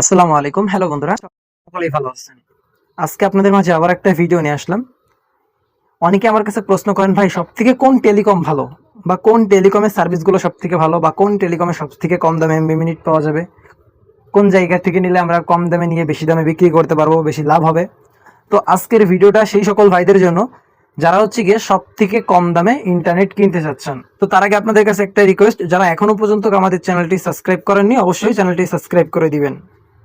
আসসালামু আলাইকুম। হ্যালো বন্ধুরা, সকলেই ভালো আছেন। আজকে আপনাদের মাঝে আবার একটা ভিডিও নিয়ে আসলাম। অনেকে আমার কাছে প্রশ্ন করেন, ভাই সব থেকে কোন টেলিকম ভালো? বা কোন টেলিকমের সার্ভিসগুলো সব থেকে ভালো? বা কোন টেলিকমে সব থেকে কম দামে এমবি মিনিট পাওয়া যাবে? কোন জায়গা থেকে নিলে আমরা কম দামে নিয়ে বেশি দামে বিক্রি করতে পারব, বেশি লাভ হবে? তো আজকের ভিডিওটা সেই সকল ভাইদের জন্য, যারা হচ্ছে গিয়ে সব থেকে কম দামে ইন্টারনেট কিনতে চাচ্ছেন। তো তার আগে আপনাদের কাছে একটা রিকোয়েস্ট যারা এখনও পর্যন্ত আমাদের চ্যানেলটি সাবস্ক্রাইব করেননি, অবশ্যই চ্যানেলটি সাবস্ক্রাইব করে দিবেন।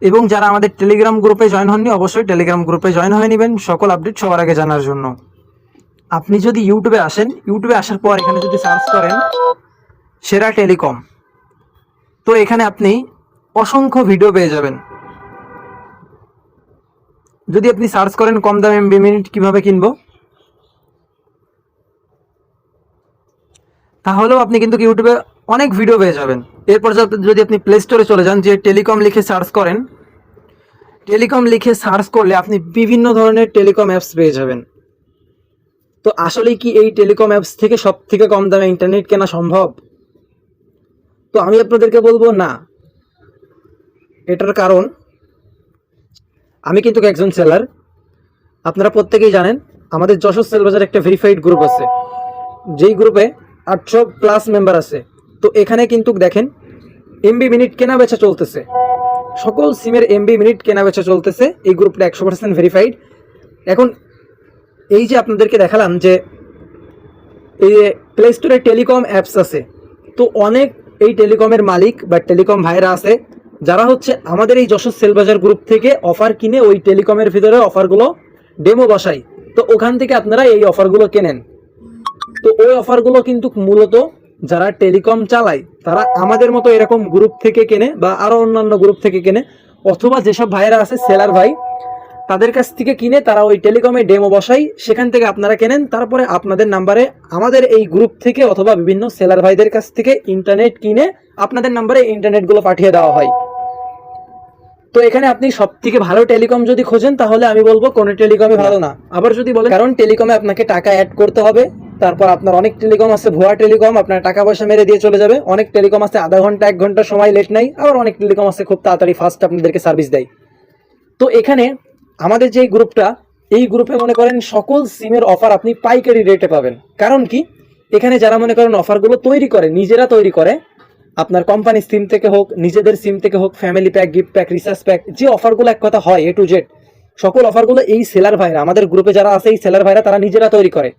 এবং যারা আমাদের টেলিগ্রাম গ্রুপে জয়েন হননি, অবশ্যই টেলিগ্রাম গ্রুপে জয়েন হয়ে নেবেন। সকল আপডেট সবার আগে জানার জন্য। আপনি যদি ইউটিউবে আসেন ইউটিউবে আসার পর এখানে যদি সার্চ করেন, সেরা টেলিকম। তো এখানে আপনি অসংখ্য ভিডিও পেয়ে যাবেন। যদি আপনি সার্চ করেন কম দামে এমবি মিনিট কীভাবে কিনবো? তাহলেও আপনি কিন্তু ইউটিউবে অনেক ভিডিও পেয়ে যাবেন। এরপর যদি আপনি প্লে স্টোরে চলে যান, যে টেলিকম লিখে সার্চ করেন টেলিকম লিখে সার্চ করলে আপনি বিভিন্ন ধরনের টেলিকম অ্যাপস পেয়ে যাবেন। তো আসলে কি এই টেলিকম অ্যাপস থেকে সব থেকে কম দামে ইন্টারনেট কেনা সম্ভব? তো আমি আপনাদেরকে বলব, না। এটার কারণ, আমি কিন্তু একজন সেলার আপনারা প্রত্যেকেই জানেন, আমাদের যশোর সেল বাজার একটা ভেরিফাইড গ্রুপ আছে। যেই গ্রুপে আটশো প্লাস মেম্বার আছে। তো এখানে কিন্তু দেখেন এমবি মিনিট কেনা বেচা চলতেছে। সকল সিমের এমবি মিনিট কেনা বেচা চলতেছে, এই গ্রুপটা একশো পার্সেন্ট ভেরিফাইড এখন এই যে আপনাদেরকে দেখালাম যে এই প্লে স্টোরে টেলিকম অ্যাপস আছে, তো অনেক এই টেলিকমের মালিক বা টেলিকম ভাইরা আছে, যারা হচ্ছে আমাদের এই যশোর সেলবাজার গ্রুপ থেকে অফার কিনে ওই টেলিকমের ভিতরে অফারগুলো ডেমো বসাই তো ওখান থেকে আপনারা এই অফারগুলো কেনেন। তো ওই অফারগুলো কিন্তু মূলত যারা টেলিকম চালায়, তারা আমাদের মতো এরকম গ্রুপ থেকে কেনে বা আরও অন্যান্য গ্রুপ থেকে কেনে, অথবা যেসব ভাইয়েরা আছে সেলার ভাই, তাদের কাছ থেকে কিনে তারা ওই টেলিকমে ডেমো বসাই, সেখান থেকে আপনারা কেনেন। তারপরে আপনাদের নাম্বারে আমাদের এই গ্রুপ থেকে অথবা বিভিন্ন সেলার ভাইদের কাছ থেকে ইন্টারনেট কিনে আপনাদের নাম্বারে ইন্টারনেটগুলো পাঠিয়ে দেওয়া হয়। তো এখানে আপনি সব থেকে ভালো টেলিকম যদি খোঁজেন, তাহলে আমি বলব কোনো টেলিকমই ভালো না। আবার যদি বলেন, কারণ টেলিকমে আপনাকে টাকা অ্যাড করতে হবে। তারপর আপনার অনেক টেলিকম আছে, ভুয়া টেলিকম, আপনার টাকা পয়সা মেরে দিয়ে চলে যাবে। অনেক টেলিকম আছে, আধা ঘণ্টা, এক ঘণ্টা সময় লেট নাই, আবার অনেক টেলিকম আছে, খুব তাড়াতাড়ি ফাস্ট আপনাদেরকে সার্ভিস দেয়। তো এখানে আমাদের যে গ্রুপটা, এই গ্রুপে মনে করেন সকল সিমের অফার আপনি পাইকারি রেটে পাবেন। কারণ কি? এখানে যারা মনে করেন অফারগুলো তৈরি করে, নিজেরা তৈরি করে, আপনার কোম্পানির সিম থেকে হোক, নিজেদের সিম থেকে হোক family pack gift pack research pack যে অফারগুলো এক কথা হয় এ টু জেড সকল অফারগুলো এই সেলার ভাইরা, আমাদের গ্রুপে যারা আছে, এই সেলার ভাইরা তারা নিজেরা তৈরি করে।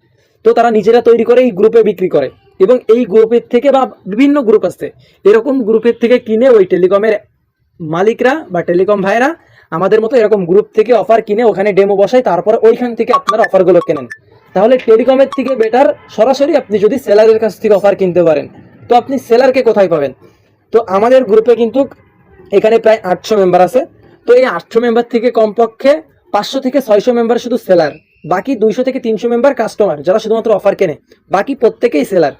তো তারা নিজেরা তৈরি করে এই গ্রুপে বিক্রি করে। এবং এই গ্রুপের থেকে বা বিভিন্ন গ্রুপ আছে। এরকম গ্রুপের থেকে কিনে ওই টেলিকমের মালিকরা বা টেলিকম ভাইরা আমাদের মতো এরকম গ্রুপ থেকে অফার কিনে ওখানে ডেমো বসায়, তারপর ওইখান থেকে আপনারা অফারগুলো কেনেন। তাহলে টেলিকমের থেকে বেটার সরাসরি আপনি যদি সেলারের কাছ থেকে অফার কিনতে পারেন, তো আপনি সেলারকে কোথায় পাবেন? তো আমাদের গ্রুপে কিন্তু এখানে প্রায় আটশো মেম্বার আছে। তো এই আটশো মেম্বার থেকে কমপক্ষে পাঁচশো থেকে ছয়শো মেম্বার শুধু সেলার বাকি দুইশো থেকে তিনশো মেম্বার কাস্টমার যারা শুধুমাত্র অফার কেনে, বাকি প্রত্যেকেই সেলার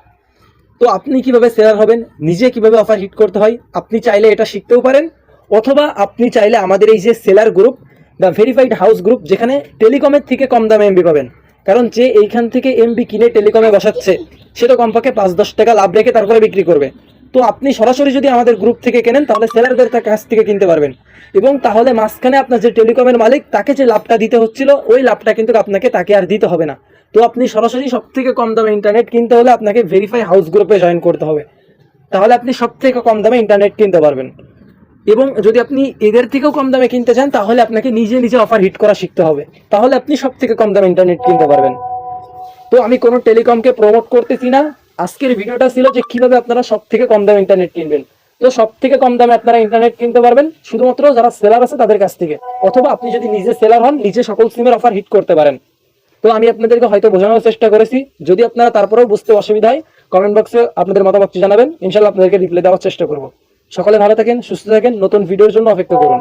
তো আপনি কীভাবে সেলার হবেন? নিজে কীভাবে অফার হিট করতে হয়? আপনি চাইলে এটা শিখতেও পারেন, অথবা আপনি চাইলে আমাদের এই যে seller group the verified house group যেখানে টেলিকমের থেকে কম দামে এমবি পাবেন। কারণ যে এইখান থেকে এমবি কিনে টেলিকমে বসাচ্ছে, সে তো কমপক্ষে পাঁচ দশ টাকা লাভ রেখে তারপরে বিক্রি করবে। তো আপনি সরাসরি যদি আমাদের গ্রুপ থেকে কেনেন, তাহলে সেলারদের কাছ থেকে কিনতে পারবেন। এবং তাহলে মাঝখানে আপনার যে টেলিকমের মালিক, তাকে যে লাভটা দিতে হচ্ছিল, ওই লাভটা কিন্তু আপনাকে তাকে আর দিতে হবে না। তো আপনি সরাসরি সব থেকে কম দামে ইন্টারনেট কিনতে হলে আপনাকে ভেরিফাই হাউস গ্রুপে জয়েন করতে হবে। তাহলে আপনি সব থেকে কম দামে ইন্টারনেট কিনতে পারবেন। এবং যদি আপনি এদের থেকেও কম দামে কিনতে চান, তাহলে আপনাকে নিজে নিজে অফার হিট করা শিখতে হবে। তাহলে আপনি সব থেকে কম দামে ইন্টারনেট কিনতে পারবেন। তো আমি কোনো টেলিকমকে প্রমোট করতেছি না। আজকের ভিডিওটা ছিল যে কীভাবে আপনারা সব থেকে কম দামে ইন্টারনেট কিনবেন। তো সব থেকে কম দামে আপনারা ইন্টারনেট কিনতে পারবেন, শুধুমাত্র যারা সেলার আছে তাদের কাছ থেকে। অথবা আপনি যদি নিজে সেলার হন, নিজে সকল সিমের অফার হিট করতে পারেন। তো আমি আপনাদেরকে হয়তো বোঝানোর চেষ্টা করেছি। যদি আপনারা তারপরেও বুঝতে অসুবিধা হয় কমেন্ট বক্সে আপনাদের মতামত জানাবেন। ইনশাল্লাহ আপনাদেরকে রিপ্লাই দেওয়ার চেষ্টা করব। সকলে ভালো থাকেন, সুস্থ থাকেন, নতুন ভিডিওর জন্য অপেক্ষা করুন।